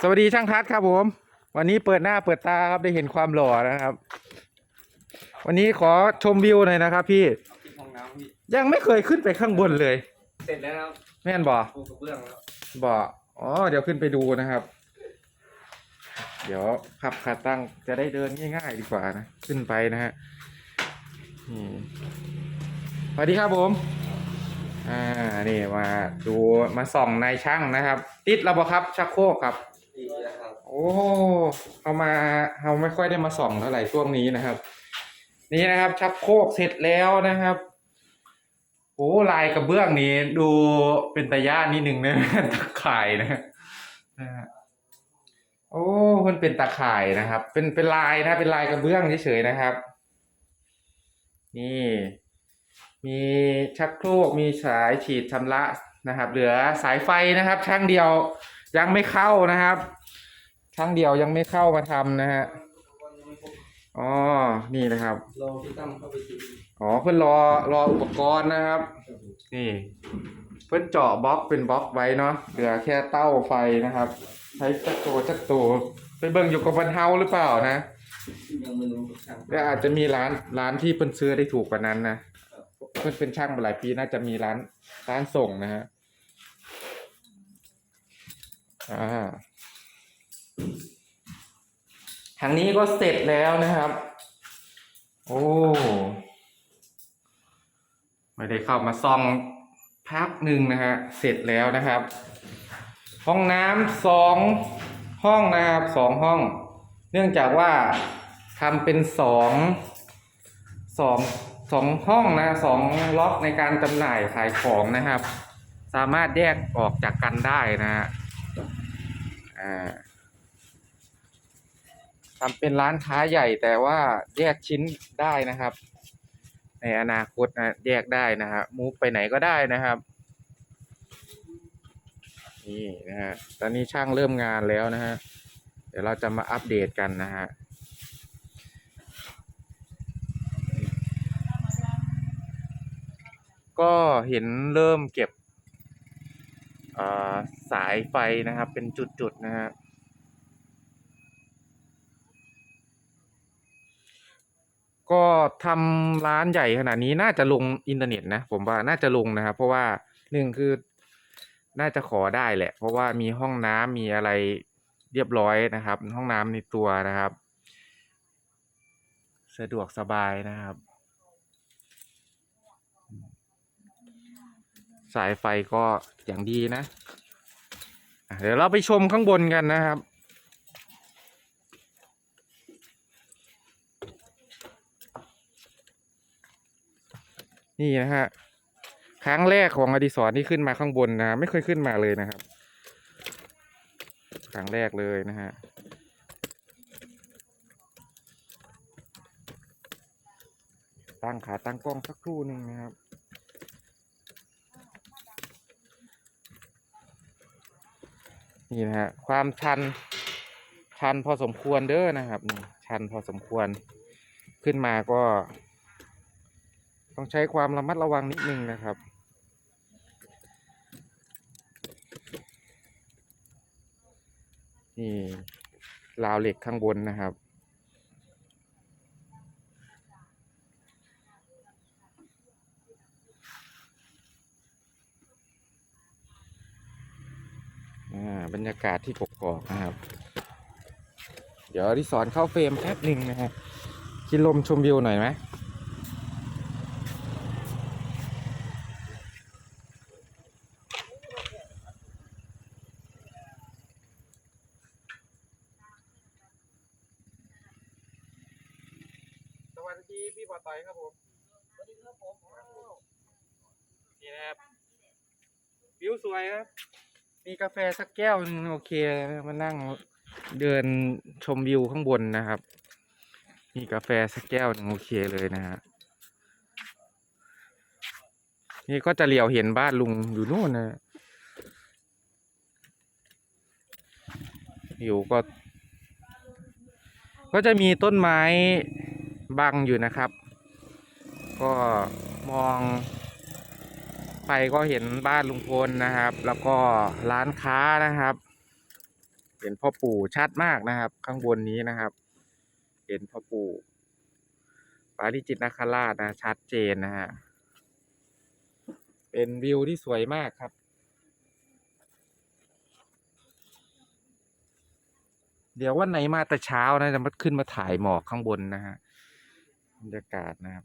สวัสดีช่างทัศน์ครับผม วันนี้เปิดหน้าเปิดตาครับได้เห็นความหล่อนะครับ วันนี้ขอชมวิวหน่อยนะครับพี่ที่ห้องน้ำพี่ยังไม่เคยขึ้นไปข้างบนเลย เสร็จแล้วนะครับแม่นบ่ปูกระเบื้องแล้วบ่อ๋อเดี๋ยวขึ้นไปดูนะครับ เดี๋ยวพับขาตั้งจะได้เดินง่าย ๆ ดีกว่านะ ขึ้นไปนะฮะนี่สวัสดีครับผม อ่า นี่มาดูมาส่องในช่างนะครับ ติดระบบครับชักโครกครับ ดีนะครับโอ้เขามาเราไม่ค่อยได้มาส่องเท่าไหร่ช่วงนี้นะครับ นี่นะครับ ชักโครกเสร็จแล้วนะครับโอ้ลายกระเบื้องนี้ดูเป็นตะย่านนิดนึงนะ ตะข่ายนะนะฮะโอ้มันเป็นตะข่ายนะครับ เป็นเป็นลายนะ เป็นลายกระเบื้องเฉยๆนะครับ นี่ มีชักโครกมีสายฉีดชำระนะครับ เหลือสายไฟนะครับ ช่างเดียวยังไม่เข้านะครับ ช่างเดียวยังไม่เข้ามาทำนะฮะอ๋อ นี่นะครับรอพี่ตั้มเข้าไปกินอ๋อเพื่อนรอรออุปกรณ์นะครับ นี่ เพื่อนเจาะบล็อกเป็นบล็อกไว้เนาะเหลือแค่เต้าไฟนะครับ ใช้จักรตัวจักรตัวไปเบิ่งอยู่กับบันเทาหรือเปล่านะยังไม่รู้ช่างก็อาจจะมีร้านร้านที่เพิ่นซื้อได้ถูกกว่านั้นนะ เพิ่นเป็นช่างมาหลายปีน่าจะมีร้านร้านส่งนะฮะอ่าทางนี้ก็เสร็จแล้วนะครับ โอ้ไม่ได้เข้ามาซ่องพักหนึ่งนะฮะ เสร็จแล้วนะครับ ห้องน้ำสองห้องนะครับสองห้อง เนื่องจากว่าทำเป็นสองสอง สองห้องนะสองล็อกในการจำหน่ายขายของนะครับ สามารถแยกออกจากกันได้นะฮะทำเป็นร้านค้าใหญ่แต่ว่าแยกชิ้นได้นะครับ ในอนาคตนะแยกได้นะฮะมูฟไปไหนก็ได้นะครับนี่นะฮะตอนนี้ช่างเริ่มงานแล้วนะฮะเดี๋ยวเราจะมาอัปเดตกันนะฮะ ก็เห็นเริ่มเก็บสายไฟนะครับ เป็นจุดๆนะฮะก็ทำร้านใหญ่ขนาดนี้น่าจะลงอินเทอร์เน็ตนะ ผมว่าน่าจะลงนะครับ เพราะว่าหนึ่งคือน่าจะขอได้แหละ เพราะว่ามีห้องน้ำมีอะไรเรียบร้อยนะครับ ห้องน้ำในตัวนะครับ สะดวกสบายนะครับ สายไฟก็อย่างดีนะ เดี๋ยวเราไปชมข้างบนกันนะครับนี่นะฮะครั้งแรกของอดิศรที่ขึ้นมาข้างบนนะ ไม่เคยขึ้นมาเลยนะครับ ครั้งแรกเลยนะฮะตั้งขาตั้งกล้องสักครู่หนึ่งนะครับ นี่นะฮะความชัน ชันพอสมควรเด้อนะครับนี่ชันพอสมควรขึ้นมาก็ ต้องใช้ความระมัดระวังนิดนึงนะครับนี่ราวเหล็กข้างบนนะครับ อ่า บรรยากาศที่กกอกนะครับ เดี๋ยวที่สอนเข้าเฟรมแป๊บหนึ่งนะฮะกินลมชมวิวหน่อยไหมสวัสดีพี่บอต่อยครับผมสวัสดีครับผมนี่นะครับวิวสวยครับ มีกาแฟสักแก้วหนึงโอเคนะมานั่งเดินชมวิวข้างบนนะครับ มีกาแฟสักแก้วหนึงโอเคเลยนะฮะนี่ก็จะเหลียวเห็นบ้านลุงอยู่นู่นนะอยู่ก็ ก็จะมีต้นไม้บังอยู่นะครับ ก็มอง ไปก็เห็นบ้านลุงพลนะครับ แล้วก็ร้านค้านะครับ เห็นพ่อปู่ชัดมากนะครับ ข้างบนนี้นะครับ เห็นพ่อปู่ปาริจิตนาคราชนะชัดเจนนะฮะเป็นวิวที่สวยมากครับเดี๋ยววันไหนมาแต่เช้านะจะมาขึ้นมาถ่ายหมอกข้างบนนะฮะบรรยากาศนะครับ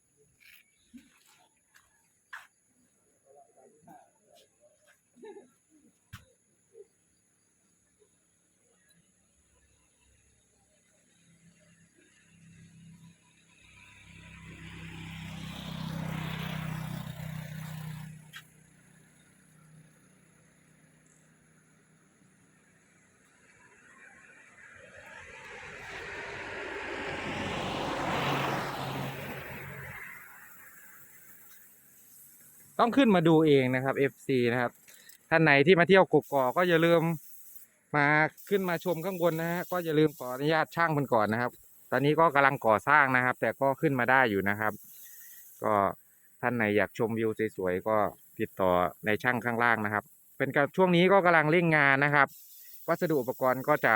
ต้องขึ้นมาดูเองนะครับ FC นะครับท่านไหนที่มาเที่ยวกกอกก็อย่าลืมมาขึ้นมาชมข้างบนนะฮะก็อย่าลืมขออนุญาตช่างมันก่อนนะครับ ตอนนี้ก็กำลังก่อสร้างนะครับ แต่ก็ขึ้นมาได้อยู่นะครับ ก็ท่านไหนอยากชมวิวสวยๆก็ติดต่อในช่างข้างล่างนะครับ เป็นกับช่วงนี้ก็กำลังเร่งงานนะครับ วัสดุอุปกรณ์ก็จะ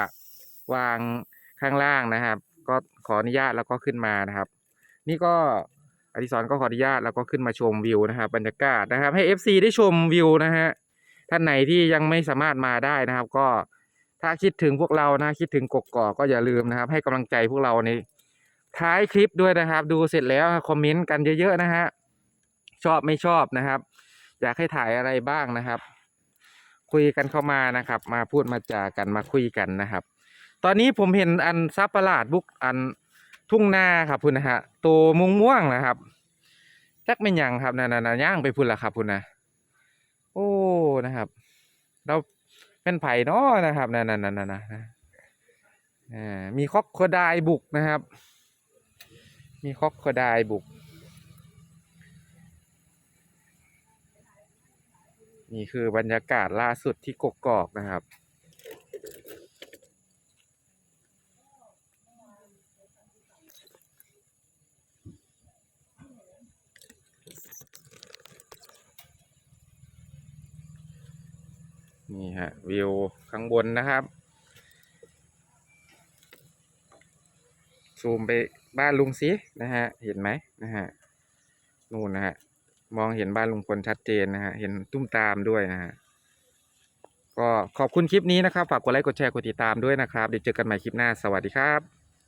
วางข้างล่างนะครับ ก็ขออนุญาตแล้วก็ขึ้นมานะครับ นี่ก็ อดิศรก็ขออนุญาตแล้วก็ขึ้นมาชมวิวนะครับบรรยากาศนะครับ ให้ FC ได้ชมวิวนะฮะท่านไหนที่ยังไม่สามารถมาได้นะครับ ก็ถ้าคิดถึงพวกเรานะคิดถึงกกอกก็อย่าลืมนะครับ ให้กำลังใจพวกเราในท้ายคลิปด้วยนะครับ ดูเสร็จแล้วคอมเมนต์กันเยอะๆนะฮะชอบไม่ชอบนะครับ อยากให้ถ่ายอะไรบ้างนะครับ คุยกันเข้ามานะครับ มาพูดมาจากันมาคุยกันนะครับ ตอนนี้ผมเห็นอันซับประหลาดบุกอัน ทุ่งนาครับพุ่นนะฮะตัวมุงม่วงนะครับจักเป็นยังครับนั่นๆๆย่างไปพุ่นละครับพุ่นนะโอ้นะครับ เราเป็นไผ่นาะนะครับนั่นๆๆๆนะอ่ามีคอกโคดายบุกนะครับ มีคอกโคดายบุก นี่คือบรรยากาศล่าสุดที่กกอกนะครับ นี่ฮะวิวข้างบนนะครับ ซูมไปบ้านลุงสินะฮะ เห็นไหมนะฮะนู่นนะฮะ มองเห็นบ้านลุงพลชัดเจนนะฮะ เห็นตุ้มตามด้วยนะฮะ ก็ขอบคุณคลิปนี้นะครับ ฝากกดไลค์ กดแชร์ กดติดตามด้วยนะครับ เดี๋ยวเจอกันใหม่คลิปหน้า สวัสดีครับ